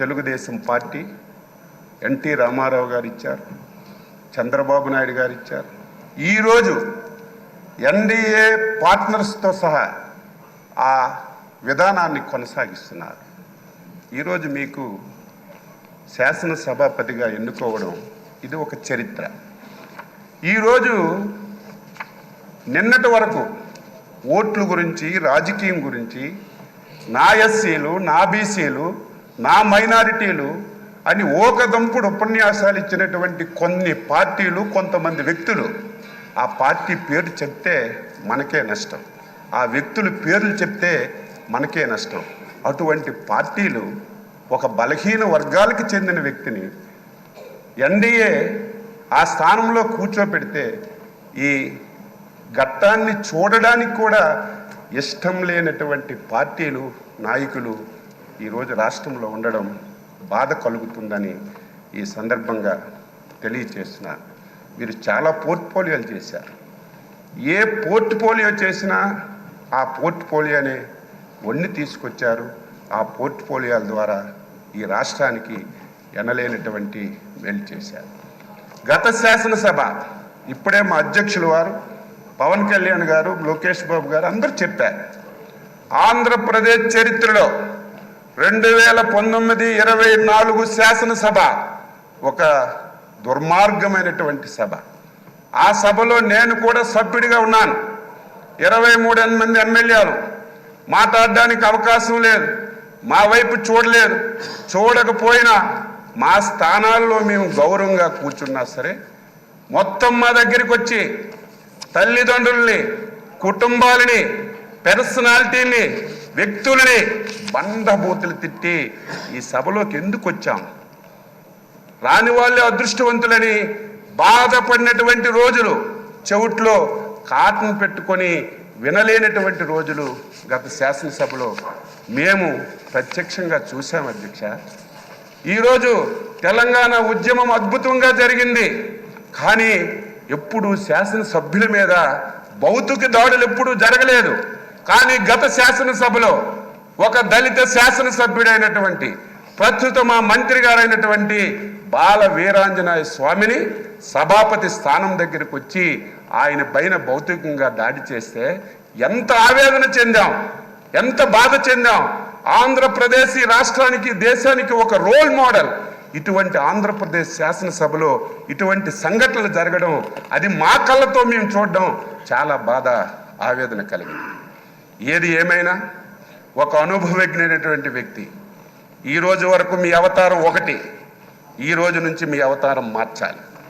Telugu Desam party NT Ramarao గారు ఇచ్చారు చంద్రబాబు నాయుడు గారు ఇచ్చారు. ఈరోజు ఎన్డీఏ పార్ట్నర్స్తో సహా ఆ విధానాన్ని కొనసాగిస్తున్నారు. ఈరోజు మీకు శాసనసభాపతిగా ఎన్నుకోవడం ఇది ఒక చరిత్ర. ఈరోజు నిన్నటి వరకు ఓట్ల గురించి రాజకీయం గురించి నా ఎస్సీలు నా బీసీలు నా మైనారిటీలు అని ఓకదంపుడు ఉపన్యాసాలు ఇచ్చినటువంటి కొన్ని పార్టీలు కొంతమంది వ్యక్తులు ఆ పార్టీ పేరు చెప్తే మనకే నష్టం. ఆ వ్యక్తుల పేర్లు చెప్తే మనకే నష్టం. అటువంటి పార్టీలు ఒక బలహీన వర్గాలకు చెందిన వ్యక్తిని ఎన్డీఏ ఆ స్థానంలో కూర్చోపెడితే ఈ ఘట్టాన్ని చూడడానికి కూడా ఇష్టం లేనటువంటి పార్టీలు నాయకులు ఈరోజు రాష్ట్రంలో ఉండడం బాధ కలుగుతుందని ఈ సందర్భంగా తెలియచేస్తున్నారు మీరు చాలా పోర్ట్ఫోలియోలు చేశారు. ఏ పోర్ట్ఫోలియో చేసినా ఆ పోర్ట్ఫోలియోనే వండి తీసుకొచ్చారు. ఆ పోర్ట్ఫోలియోల ద్వారా ఈ రాష్ట్రానికి ఎనలేనటువంటి మేలు చేశారు. గత శాసనసభ ఇప్పుడే మా అధ్యక్షులు వారు పవన్ కళ్యాణ్ గారు లోకేష్ బాబు గారు అందరూ చెప్పారు. ఆంధ్రప్రదేశ్ చరిత్రలో రెండు వేల పంతొమ్మిది ఇరవై నాలుగు శాసనసభ ఒక దుర్మార్గమైనటువంటి సభ. ఆ సభలో నేను కూడా సభ్యుడిగా ఉన్నాను. ఇరవై మూడు మంది ఎమ్మెల్యేలు. మాట్లాడడానికి అవకాశం లేదు. మా వైపు చూడలేదు చూడకపోయినా మా స్థానాల్లో మేము గౌరవంగా కూర్చున్నా సరే మొత్తం మా దగ్గరికి వచ్చి తల్లిదండ్రుల్ని కుటుంబాలని పర్సనాలిటీని వ్యక్తులని బండబూతులు తిట్టి ఈ సభలోకి ఎందుకు వచ్చాం? రాని వాళ్ళే అదృష్టవంతులని బాధపడినటువంటి రోజులు చెవుట్లో కాటన్ పెట్టుకొని వినలేనటువంటి రోజులు గత శాసనసభలో మేము ప్రత్యక్షంగా చూసాం అధ్యక్ష. ఈరోజు తెలంగాణ ఉద్యమం అద్భుతంగా జరిగింది. కానీ ఎప్పుడు శాసనసభ్యుల మీద భౌతిక దాడులు ఎప్పుడూ జరగలేదు. కానీ గత శాసనసభలో ఒక దళిత శాసనసభ్యుడైనటువంటి ప్రస్తుత మా మంత్రి గారైనటువంటి బాల వీరాంజనాయ స్వామిని సభాపతి స్థానం దగ్గరికి వచ్చి ఆయన పైన భౌతికంగా దాడి చేస్తే ఎంత ఆవేదన చెందాం ఎంత బాధ చెందాం. ఆంధ్రప్రదేశ్ రాష్ట్రానికి దేశానికి ఒక రోల్ మోడల్. ఇటువంటి ఆంధ్రప్రదేశ్ శాసనసభలో ఇటువంటి సంఘటనలు జరగడం అది మా కళ్ళతో మేము చూడడం చాలా బాధ ఆవేదన కలిగింది. ఏది ఏమైనా ఒక అనుభవజ్ఞైనటువంటి వ్యక్తి ఈ రోజు వరకు మీ అవతారం ఒకటి ఈ రోజు నుంచి మీ అవతారం మార్చాలి.